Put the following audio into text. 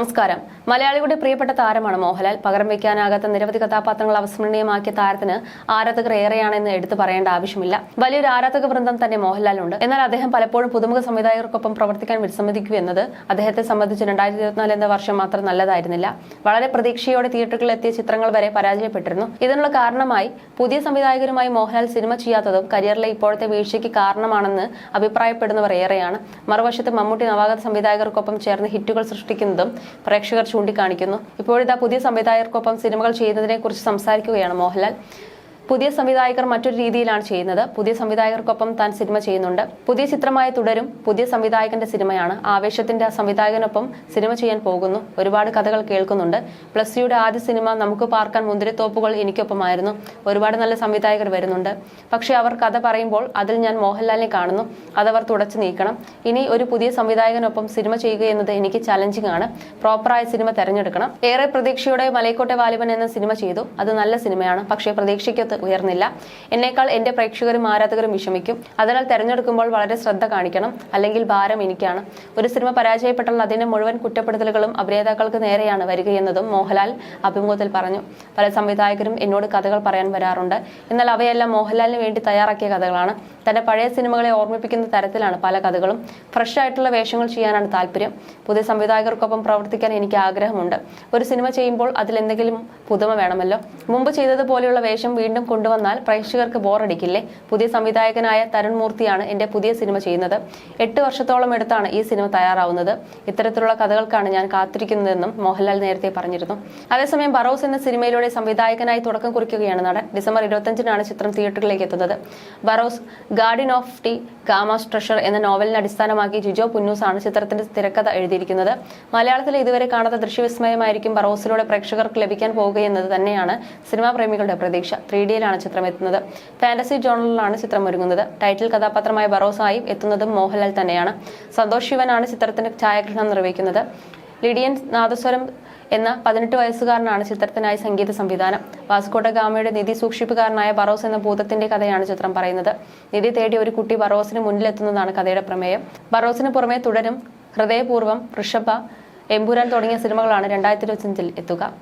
നമസ്കാരം. മലയാളികളുടെ പ്രിയപ്പെട്ട താരമാണ് മോഹൻലാൽ. പകരം വയ്ക്കാനാകാത്ത നിരവധി കഥാപാത്രങ്ങൾ അവസ്മരണീയമാക്കിയ താരത്തിന് ആരാധകർ ഏറെയാണെന്ന് എടുത്തു പറയേണ്ട ആവശ്യമില്ല. വലിയൊരു ആരാധക വൃന്ദം തന്നെ മോഹൻലാലുണ്ട് എന്നാൽ അദ്ദേഹം പലപ്പോഴും പുതുമുഖ സംവിധായകർക്കൊപ്പം പ്രവർത്തിക്കാൻ വിസമ്മതിക്കൂ എന്നത് അദ്ദേഹത്തെ സംബന്ധിച്ച് രണ്ടായിരത്തി ഇരുപത്തിനാല് എന്ന വർഷം മാത്രം നല്ലതായിരുന്നില്ല. വളരെ പ്രതീക്ഷയോടെ തിയേറ്ററുകളിൽ എത്തിയ ചിത്രങ്ങൾ വരെ പരാജയപ്പെട്ടിരുന്നു. ഇതിനുള്ള കാരണമായി പുതിയ സംവിധായകരുമായി മോഹൻലാൽ സിനിമ ചെയ്യാത്തതും കരിയറിലെ ഇപ്പോഴത്തെ വീഴ്ചയ്ക്ക് കാരണമാണെന്ന് അഭിപ്രായപ്പെടുന്നവർ ഏറെയാണ്. മറുവശത്ത് മമ്മൂട്ടി നവാഗത സംവിധായകർക്കൊപ്പം ചേർന്ന് ഹിറ്റുകൾ സൃഷ്ടിക്കുന്നതും പ്രേക്ഷകർ ചൂണ്ടിക്കാണിക്കുന്നു. ഇപ്പോഴിതാ പുതിയ സംവിധായകർക്കൊപ്പം സിനിമകൾ ചെയ്യുന്നതിനെക്കുറിച്ച് സംസാരിക്കുകയാണ് മോഹൻലാൽ. പുതിയ സംവിധായകർ മറ്റൊരു രീതിയിലാണ് ചെയ്യുന്നത്. പുതിയ സംവിധായകർക്കൊപ്പം താൻ സിനിമ ചെയ്യുന്നുണ്ട്. പുതിയ ചിത്രമായി തുടരും. പുതിയ സംവിധായകന്റെ സിനിമയാണ്. ആവേശത്തിന്റെ സംവിധായകനൊപ്പം സിനിമ ചെയ്യാൻ പോകുന്നു. ഒരുപാട് കഥകൾ കേൾക്കുന്നുണ്ട്. പ്ലസ് യുടെ ആദ്യ സിനിമ നമുക്ക് പാർക്കാൻ മുന്തിരിത്തോപ്പുകൾ എനിക്കൊപ്പമായിരുന്നു. ഒരുപാട് നല്ല സംവിധായകർ വരുന്നുണ്ട്. പക്ഷേ അവർ കഥ പറയുമ്പോൾ അതിൽ ഞാൻ മോഹൻലാലിനെ കാണുന്നു. അതവർ തുടച്ചു നീക്കണം. ഇനി ഒരു പുതിയ സംവിധായകനൊപ്പം സിനിമ ചെയ്യുക എന്നത് എനിക്ക് ചലഞ്ചിങ് ആണ്. പ്രോപ്പറായ സിനിമ തെരഞ്ഞെടുക്കണം. ഏറെ പ്രതീക്ഷയോടെ മലയക്കോട്ടെ വാലിബൻ എന്ന സിനിമ ചെയ്തു. അത് നല്ല സിനിമയാണ്. പക്ഷേ പ്രതീക്ഷയ്ക്കൊത്ത് ഉയർന്നില്ല. എന്നേക്കാൾ എന്റെ പ്രേക്ഷകരും ആരാധകരും വിഷമിക്കും. അതിനാൽ തെരഞ്ഞെടുക്കുമ്പോൾ വളരെ ശ്രദ്ധ കാണിക്കണം. അല്ലെങ്കിൽ ഭാരം എനിക്കാണ്. ഒരു സിനിമ പരാജയപ്പെട്ടാൽ അതിന്റെ മുഴുവൻ കുറ്റപ്പെടുത്തലുകളും അഭിനേതാക്കൾക്ക് നേരെയാണ് വരികയെന്നതും മോഹൻലാൽ അഭിമുഖത്തിൽ പറഞ്ഞു. പല സംവിധായകരും എന്നോട് കഥകൾ പറയാൻ വരാറുണ്ട്. എന്നാൽ അവയെല്ലാം മോഹൻലാലിന് വേണ്ടി തയ്യാറാക്കിയ കഥകളാണ്. തന്റെ പഴയ സിനിമകളെ ഓർമ്മിപ്പിക്കുന്ന തരത്തിലാണ് പല കഥകളും. ഫ്രഷ് ആയിട്ടുള്ള വേഷങ്ങൾ ചെയ്യാനാണ് താല്പര്യം. പുതിയ സംവിധായകർക്കൊപ്പം പ്രവർത്തിക്കാൻ എനിക്ക് ആഗ്രഹമുണ്ട്. ഒരു സിനിമ ചെയ്യുമ്പോൾ അതിൽ എന്തെങ്കിലും പുതുമ വേണമല്ലോ. മുമ്പ് ചെയ്തതുപോലെയുള്ള വേഷം വീണ്ടും കൊണ്ടുവന്നാൽ പ്രേക്ഷകർക്ക് ബോറടിക്കില്ലേ? പുതിയ സംവിധായകനായ തരുൺ മൂർത്തിയാണ് എന്റെ പുതിയ സിനിമ ചെയ്യുന്നത്. എട്ട് വർഷത്തോളം എടുത്താണ് ഈ സിനിമ തയ്യാറാവുന്നത്. ഇത്തരത്തിലുള്ള കഥകൾക്കാണ് ഞാൻ കാത്തിരിക്കുന്നതെന്നും മോഹൻലാൽ നേരത്തെ പറഞ്ഞിരുന്നു. അതേസമയം ബറോസ് എന്ന സിനിമയിലൂടെ സംവിധായകനായി തുടക്കം കുറിക്കുകയാണ് നടൻ. ഡിസംബർ ഇരുപത്തഞ്ചിനാണ് ചിത്രം തിയേറ്ററിലേക്ക് എത്തുന്നത്. Barroz guardian of D Gama's treasure എന്ന നോവലിനെ അടിസ്ഥാനമാക്കി ജിജോ പുന്നൂസ് ആണ് ചിത്രത്തിന്റെ തിരക്കഥ എഴുതിയിരിക്കുന്നത്. മലയാളത്തിൽ ഇതുവരെ കാണാത്ത ദൃശ്യവിസ്മയമായിരിക്കും ബറോസിലൂടെ പ്രേക്ഷകർക്ക് ലഭിക്കാൻ പോകുകയെന്നത് തന്നെയാണ് സിനിമാ പ്രേമികളുടെ പ്രതീക്ഷ. ത്രീ ഡിയിലാണ് ചിത്രം എത്തുന്നത് ഫാന്റസി ജോണലിലാണ് ചിത്രം ഒരുങ്ങുന്നത് ടൈറ്റിൽ കഥാപാത്രമായ ബറോസായും എത്തുന്നതും മോഹൻലാൽ തന്നെയാണ്. സന്തോഷ് ശിവനാണ് ചിത്രത്തിന്റെ ഛായാഗ്രഹണം നിർവഹിക്കുന്നത്. ലിഡിയൻ നാദസ്വരം എന്ന പതിനെട്ട് വയസ്സുകാരനാണ് ചിത്രത്തിനായി സംഗീത സംവിധാനം. വാസ്കോട്ട ഗാമയുടെ നിധി സൂക്ഷിപ്പുകാരനായ ബറോസ് എന്ന ഭൂതത്തിന്റെ കഥയാണ് ചിത്രം പറയുന്നത്. നിധി തേടി ഒരു കുട്ടി ബറോസിന് മുന്നിലെത്തുന്നതാണ് കഥയുടെ പ്രമേയം. ബറോസിന് പുറമെ തുടരും ഹൃദയപൂർവം വൃഷഭ എമ്പുരാൻ തുടങ്ങിയ സിനിമകളാണ് രണ്ടായിരത്തി ഇരുപത്തിയഞ്ചിൽ എത്തുക.